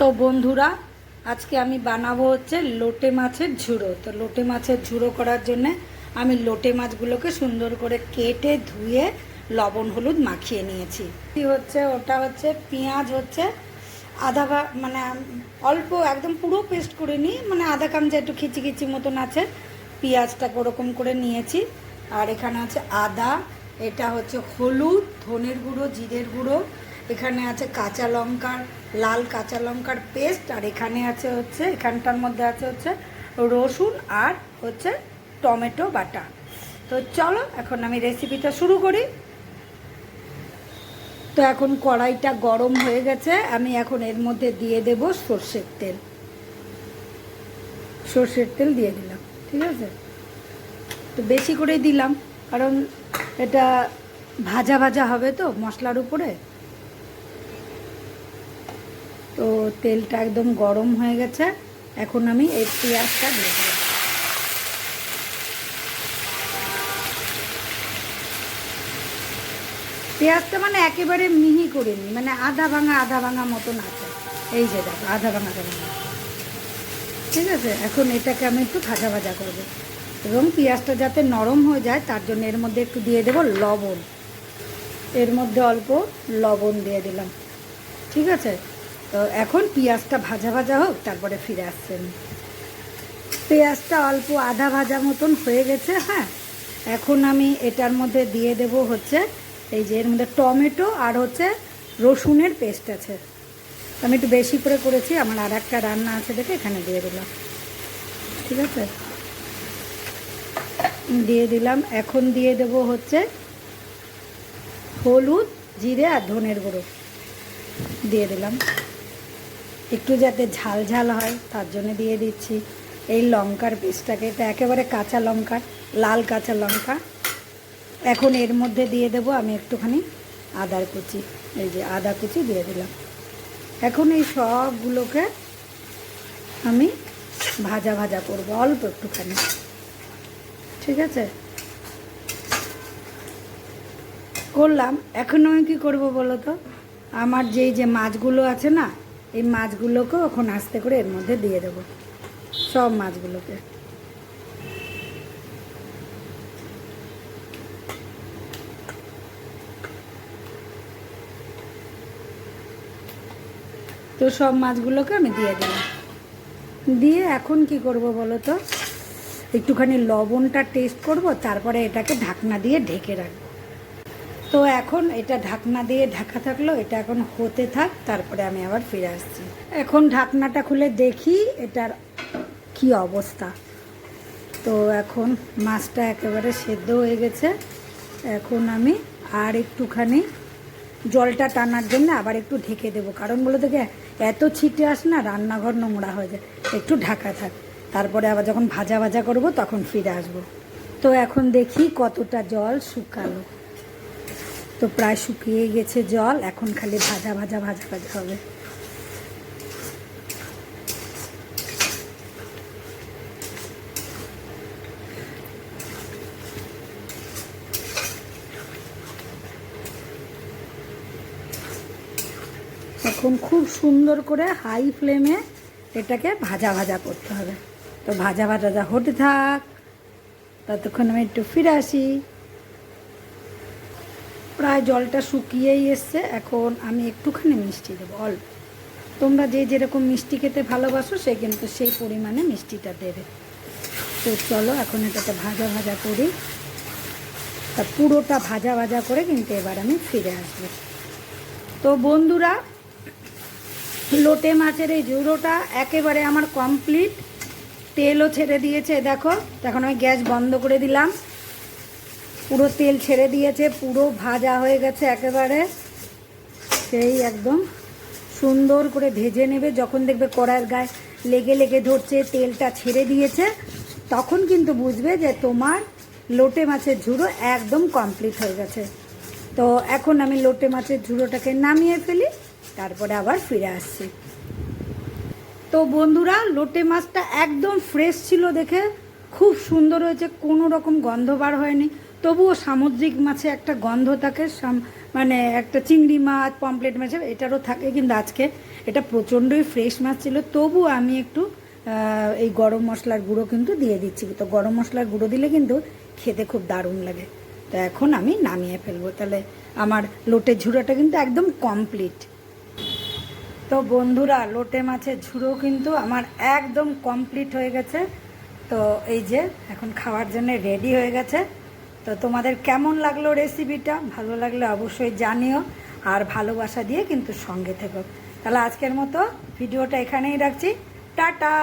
তো বন্ধুরা, আজকে আমি বানাবো হচ্ছে লোটে মাছের ঝুড়ো। তো লোটে মাছের ঝুড়ো করার জন্য আমি লোটে মাছগুলোকে সুন্দর করে কেটে ধুয়ে লবণ, হলুদ মাখিয়ে নিয়েছি। কি হচ্ছে, ওটা হচ্ছে পেঁয়াজ হচ্ছে আধা মানে অল্প একদম পুরো পেস্ট করে নিই মানে আধা কামচা একটু খিচি খিচি মতন আছে, পেঁয়াজটাকে ওরকম করে নিয়েছি। আর এখানে আছে আদা, এটা হচ্ছে হলুদ, ধনের গুঁড়ো, জিরের গুঁড়ো এখানে আছে কাঁচা লঙ্কার, লাল কাঁচা লঙ্কার পেস্ট আর এখানে আছে হচ্ছে, এখানটার মধ্যে আছে হচ্ছে রসুন আর হচ্ছে টমেটো বাটা। তো চলো, এখন আমি রেসিপিটা শুরু করি। তো এখন কড়াইটা গরম হয়ে গেছে, আমি এখন এর মধ্যে দিয়ে দেব সর্ষের তেল। সর্ষের তেল দিয়ে দিলাম, ঠিক আছে? তো বেশি করে দিলাম, কারণ এটা ভাজা ভাজা হবে তো মশলার উপরে। তো তেলটা একদম গরম হয়ে গেছে। এখন আমি এই পেঁয়াজটা দিয়ে দেবো। পেঁয়াজটা মানে একেবারে মিহি করে নি মানে আধা ভাঙা আধা ভাঙা মতন আছে। এই যে দেখো, আধা ভাঙা ভাঙা। ঠিক আছে? এখন এটাকে আমি একটু ভাজা ভাজা করব। এবং পেঁয়াজটা যাতে নরম হয়ে যায়, তার জন্য এর মধ্যে একটু দিয়ে দেবো লবণ। এর মধ্যে অল্প লবণ দিয়ে দিলাম। ঠিক আছে? তো এখন পেঁয়াজটা ভাজা ভাজা হোক, তারপরে ফিরে আসছেন। পেঁয়াজটা অল্প আধা ভাজা মতন হয়ে গেছে হ্যাঁ। এখন আমি এটার মধ্যে দিয়ে দেব হচ্ছে এই যে এর মধ্যে টমেটো আর হচ্ছে রসুনের পেস্ট আছে। আমি একটু বেশি করে করেছি, আমার আর একটা রান্না আছে দেখে এখানে দিয়ে দিলাম। ঠিক আছে? দিয়ে দিলাম। এখন দিয়ে দেব হচ্ছে হলুদ, জিরে আর ধনের গুঁড়ো। দিয়ে দিলাম। একটু যাতে ঝাল ঝাল হয়, তার জন্য দিয়ে দিচ্ছি। এই লঙ্কার পিসটাকে এটা একেবারে কাঁচা লঙ্কা, লাল কাঁচা লঙ্কা। এখন এর মধ্যে দিয়ে দেব আমি একটুখানি আদার কুচি। এই যে আদা কুচি দিয়ে দিলাম। এখন এই সবগুলোকে আমি ভাজা ভাজা করব, অল্প একটুখানি। ঠিক আছে? করলাম। এখন আমি কী করব বলো তো? আমার যেই যে মাছগুলো আছে না এই মাছগুলোকে এখন আস্তে করে এর মধ্যে দিয়ে দেবো। সব মাছগুলোকে। তো সব মাছগুলোকে আমি দিয়ে দিলাম। দিয়ে এখন কি করব বলো তো? একটুখানি লবণটা টেস্ট করব, তারপরে এটাকে ঢাকনা দিয়ে ঢেকে রাখব। তো এখন এটা ঢাকনা দিয়ে ঢাকা থাকল, এটা এখন হতে থাক, তারপরে আমি আবার ফিরে আসছি। এখন ঢাকনাটা খুলে দেখি এটার কি অবস্থা। তো এখন মাছটা একেবারে সেদ্ধ হয়ে গেছে। এখন আমি আর একটুখানি জলটা টানার জন্য আবার একটু ঢেকে দেবো। কারণ বলে দেখে এত ছিটে আস না রান্নাঘর নোংরা হয়ে যায়। একটু ঢাকা থাক। তারপরে আবার যখন ভাজা ভাজা করব, তখন ফিরে আসব। তো এখন দেখি কতটা জল শুকালো। তো প্রায় শুকিয়ে গেছে জল, এখন খালি ভাজা ভাজা ভাজা ভাজা হবে। এখন খুব সুন্দর করে হাই ফ্লেমে এটাকে ভাজা ভাজা করতে হবে। তো ভাজা ভাজা যা হতে থাক। ততক্ষণ আমি একটু ফিরে আসি। প্রায় জলটা শুকিয়েই এসছে। এখন আমি একটুখানি মিষ্টি দেবো, অল্প। তোমরা যে যেরকম মিষ্টি খেতে ভালোবাসো, সে কিন্তু সেই পরিমাণে মিষ্টিটা দেবে। তো চলো এখন এটাকে ভাজা ভাজা করি। তা পুরোটা ভাজা ভাজা করে কিন্তু এবার আমি ফিরে আসব। তো বন্ধুরা, লোটে মাছের এই জুড়োটা একেবারে আমার কমপ্লিট। তেলও ছেড়ে দিয়েছে, দেখো। এখন আমি গ্যাস বন্ধ করে দিলাম। পুরো তেল ছেড়ে দিয়েছে, পুরো ভাজা হয়ে গেছে একেবারে। সেই একদম সুন্দর করে ভেজে নেবে, যখন দেখবে কড়াইয়ের গায়ে লেগে লেগে ধরছে, তেলটা ছেড়ে দিয়েছে, তখন কিন্তু বুঝবে যে তোমার লোটে মাছের ঝুড়ো একদম কমপ্লিট হয়ে গেছে। তো এখন আমি লোটে মাছের ঝুড়োটাকে নামিয়ে ফেলি, তারপরে আবার ফিরে আসছি। তো বন্ধুরা, লোটে মাছটা একদম ফ্রেশ ছিল দেখে, খুব সুন্দর হয়েছে, কোনো রকম গন্ধ বার হয়নি। তবুও সামুদ্রিক মাছে একটা গন্ধ থাকে মানে একটা চিংড়ি মাছ পমপ্লেট মাছ, এটারও থাকে, কিন্তু আজকে এটা প্রচণ্ডই ফ্রেশ মাছ ছিল। তবু আমি একটু এই গরম মশলার গুঁড়ো কিন্তু দিয়ে দিচ্ছি। তো গরম মশলার গুঁড়ো দিলে কিন্তু খেতে খুব দারুণ লাগে। তো এখন আমি নামিয়ে ফেলব। তাহলে আমার লোটের ঝুড়োটা কিন্তু একদম কমপ্লিট। তো বন্ধুরা, লোটে মাছের ঝুড়ো কিন্তু আমার একদম কমপ্লিট হয়ে গেছে। তো এই যে, এখন খাওয়ার জন্য রেডি হয়ে গেছে। তো তোমাদের কেমন লাগল রেসিপিটা ভালো লাগলে অবশ্যই জানিও আর ভালোবাসা দিয়ে কিন্তু সঙ্গে থেকো। তাহলে আজকের মতো ভিডিওটা এখানেই রাখছি। টাটা!